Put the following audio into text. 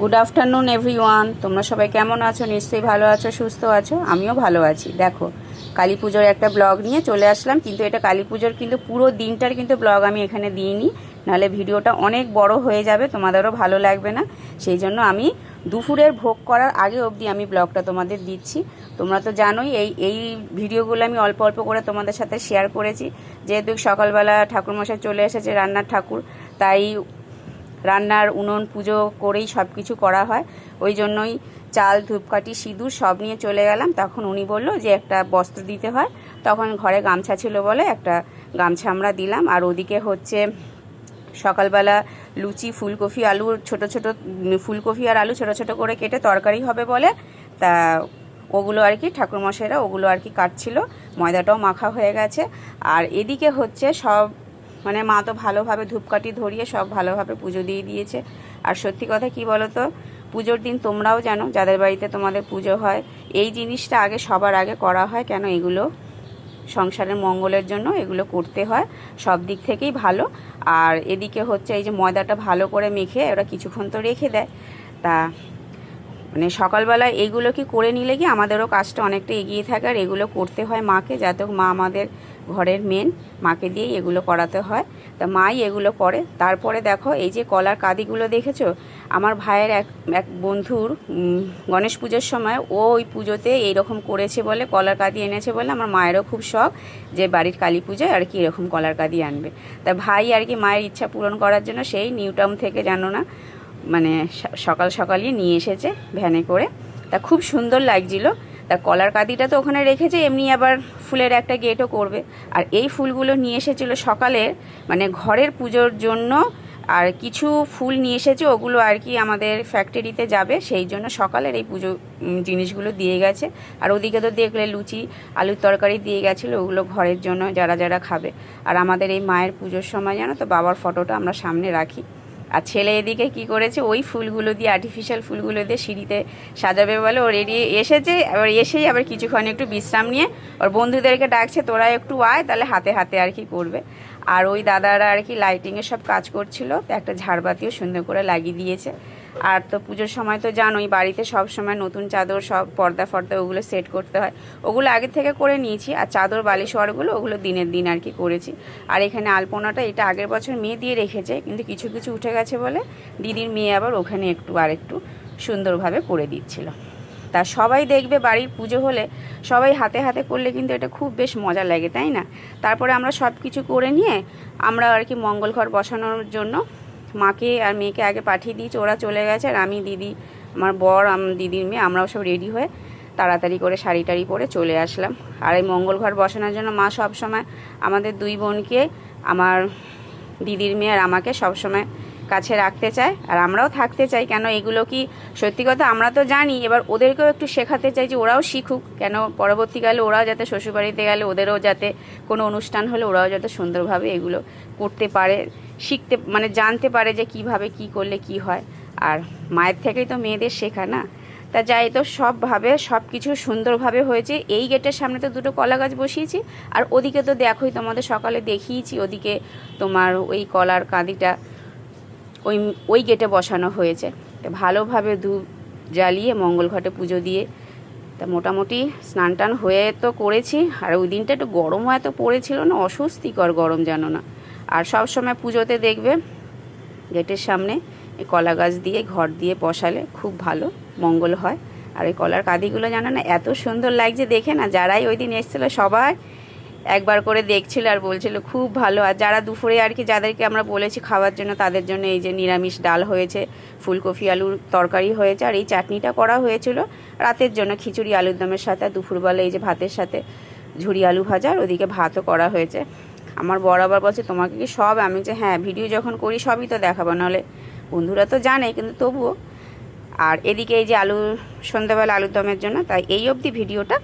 Good afternoon everyone তোমরা সবাই কেমন আছো? নিশ্চয়ই ভালো আছো, সুস্থ আছো? আমিও ভালো আছি। দেখো, কালী পুজোর একটা ব্লগ নিয়ে চলে আসলাম, কিন্তু এটা কালী পুজোর কিন্তু পুরো দিনটার কিন্তু ব্লগ আমি এখানে দিইনি। নাহলে ভিডিওটা অনেক বড় হয়ে যাবে, তোমাদেরও ভালো লাগবে না। সেই জন্য আমি দুপুরের ভোগ করার আগে অবধি আমি ব্লগটা তোমাদের দিচ্ছি। তোমরা তো জানোই, এই এই ভিডিওগুলো আমি অল্প অল্প করে তোমাদের সাথে শেয়ার করেছি। যেহেতু সকালবেলা ঠাকুরমশাই চলে এসেছে, রান্নার ঠাকুর, তাই রান্নার উনুন, পুজো করেই সব কিছু করা হয়। ওই জন্যই চাল, ধূপকাঠি, সিঁদুর সব নিয়ে চলে গেলাম। তখন উনি বলল যে, একটা বস্ত্র দিতে হয়। তখন ঘরে গামছা ছিল বলে একটা গামছা আমরা দিলাম। আর ওদিকে হচ্ছে সকালবেলা লুচি, ফুলকপি, আলু, ছোট ছোট ফুলকপি আর আলু ছোট ছোট করে কেটে তরকারি হবে বলে তা ওগুলো আর কি, ঠাকুরমশাইরা ওগুলো আর কি কাটছিল। ময়দাটাও মাখা হয়ে গেছে। আর এদিকে হচ্ছে সব মানে মা তো ভালোভাবে ধূপকাঠি ধরিয়ে সব ভালোভাবে পুজো দিয়ে দিয়েছে। আর সত্যি কথা কি বলো তো পুজোর দিন তোমরাও জানো, যাদের বাড়িতে তোমাদের পুজো হয়, এই জিনিসটা আগে সবার আগে করা হয় কেন এগুলো? সংসারের মঙ্গলের জন্য এগুলো করতে হয়, সব দিক থেকেই ভালো। আর এদিকে হচ্ছে এই যে ময়দাটা ভালো করে মেখে ওরা কিছুক্ষণ তো রেখে দেয়। তা মানে সকালবেলা এইগুলো কি করে নিলে কি আমাদেরও কাজটা অনেকটা এগিয়ে থাকে আর এগুলো করতে হয় মাকে যাতে মা আমাদের ঘরের মেন মাকে দিয়েই এগুলো করাতে হয়। তা মাই এগুলো করে। তারপরে দেখো, এই যে কলার কাদিগুলো দেখেছ? আমার ভাইয়ের এক এক বন্ধুর গণেশ পুজোর সময় ও ওই পুজোতে এইরকম করেছে বলে কলার কাদি এনেছে বলে আমার মায়েরও খুব শখ যে বাড়ির কালী পুজোয় আর কি এরকম কলার কাদি আনবে। তা ভাই আর কি মায়ের ইচ্ছা পূরণ করার জন্য সেই নিউ টাউন থেকে জানো না সকাল সকালই নিয়ে এসেছে ভ্যানে করে। তা খুব সুন্দর লাগছিল। তা কলার কাদিটা তো ওখানে রেখেছে, এমনি আবার ফুলের একটা গেটও করবে। আর এই ফুলগুলো নিয়ে এসেছিল সকালে মানে ঘরের পুজোর জন্য আর কিছু ফুল নিয়ে এসেছে, ওগুলো আর কি আমাদের ফ্যাক্টরিতে যাবে। সেই জন্য সকালের এই পুজো জিনিসগুলো দিয়ে গেছে। আর ওদিকে তো দেখলে লুচি, আলুর তরকারি দিয়ে গেছিল, ওগুলো ঘরের জন্য যারা যারা খাবে। আর আমাদের এই মায়ের পুজোর সময় জানো তো, বাবার ফটোটা আমরা সামনে রাখি। আর ছেলে এদিকে কি করেছে? ওই ফুলগুলো দিয়ে আর্টিফিশিয়াল ফুলগুলো দিয়ে সিঁড়িতে সাজাবে বলে ওর রেডি এসেছে। এবার এসেই আবার কিছুক্ষণ একটু বিশ্রাম নিয়ে ওর বন্ধুদেরকে ডাকছে, তোরা একটু আয়, তাহলে হাতে হাতে আর কি করবে? আর ওই দাদারা আর কি লাইটিংয়ের সব কাজ করছিল, একটা ঝাড়বাতিও সুন্দর করে লাগিয়ে দিয়েছে। আর তো পুজোর সময় তো জানোই, বাড়িতে সব সময় নতুন চাদর, সব পর্দা ফর্দা ওগুলো সেট করতে হয়। ওগুলো আগে থেকে করে নিয়েছি, আর চাদর বালিশওয়ারগুলো ওগুলো দিনের দিন আর কি করেছি। আর এখানে আলপনাটা এটা আগের বছর মেয়ে দিয়ে রেখেছে, কিন্তু কিছু কিছু উঠে গেছে বলে দিদির মেয়ে আবার ওখানে একটু আর একটু সুন্দরভাবে করে দিচ্ছিল। তা সবাই দেখবে বাড়ির পুজো হলে সবাই হাতে হাতে করলে কিন্তু এটা খুব বেশ মজা লাগে, তাই না? তারপরে আমরা সব কিছু করে নিয়ে আমরা আর কি মঙ্গল ঘর বসানোর জন্য মাকে আর মেয়েকে আগে পাঠিয়ে দিয়েছি, ওরা চলে গেছে আর আমি, দিদি, আমার বর দিদির মেয়ে, আমরাও সব রেডি হয়ে তাড়াতাড়ি করে শাড়ি টাড়ি পরে চলে আসলাম। আর এই মঙ্গল ঘর বসানোর জন্য মা সব সময় আমাদের দুই বোনকে, আমার দিদির মেয়ে আর আমাকে সবসময় কাছে রাখতে চায়, আর আমরাও থাকতে চাই। কেন এগুলো কি সত্যি কথা? আমরা তো জানি। এবার ওদেরকেও একটু শেখাতে চাই যে ওরাও শিখুক। কেন পরবর্তীকালে ওরাও যাতে শ্বশুরবাড়িতে গেলে ওদেরও যাতে কোনো অনুষ্ঠান হলে ওরাও যাতে সুন্দরভাবে এগুলো করতে পারে, শিখতে মানে জানতে পারে যে কীভাবে কি করলে কি হয়। আর মায়ের থেকেই তো মেয়েদের শেখা না? তা যাই তো, সবভাবে সব কিছু সুন্দরভাবে হয়েছে। এই গেটের সামনে তো দুটো কলা গাছ বসিয়েছি। আর ওদিকে তো দেখোই তোমাদের সকালে দেখিয়েছি। ওদিকে তোমার ওই কলার কাঁদিটা ওই ওই গেটে বসানো হয়েছে। ভালোভাবে ধূপ জ্বালিয়ে মঙ্গল ঘটে পুজো দিয়ে, তা মোটামুটি স্নান টান হয়ে তো করেছি। আর ওই দিনটা একটু গরমও এত পড়েছিল না, অস্বস্তিকর গরম যেন না। আর সব সময় পুজোতে দেখবে গেটের সামনে এই কলা গাছ দিয়ে ঘর দিয়ে বসালে খুব ভালো, মঙ্গল হয়। আর এই কলার কাঁদিগুলো জানো না, এত সুন্দর লাগছে দেখে না, যারাই ওই দিন এসেছিল সবাই একবার করে দেখছিল আর বলছিল, খুব ভালো। আর যারা দুপুরে আর কি যাদেরকে আমরা বলেছি খাওয়ার জন্য, তাদের জন্য এই যে নিরামিষ ডাল হয়েছে, ফুলকপি আলুর তরকারি হয়েছে, আর এই চাটনিটা করা হয়েছিল রাতের জন্য, খিচুড়ি, আলুর দমের সাথে, দুপুরবেলা এই যে ভাতের সাথে ঝুড়ি আলু ভাজা, আর ওদিকে ভাতও করা হয়েছে। আমার বড় আবার বলছে, তোমাকে কি সব? আমি যে হ্যাঁ ভিডিও যখন করি, সবই তো দেখাবো, নাহলে বন্ধুরা তো জানে, কিন্তু তবুও। আর এদিকে এই যে আলু, সন্ধ্যাবেলা আলুর দমের জন্য, তাই এই অবধি ভিডিওটা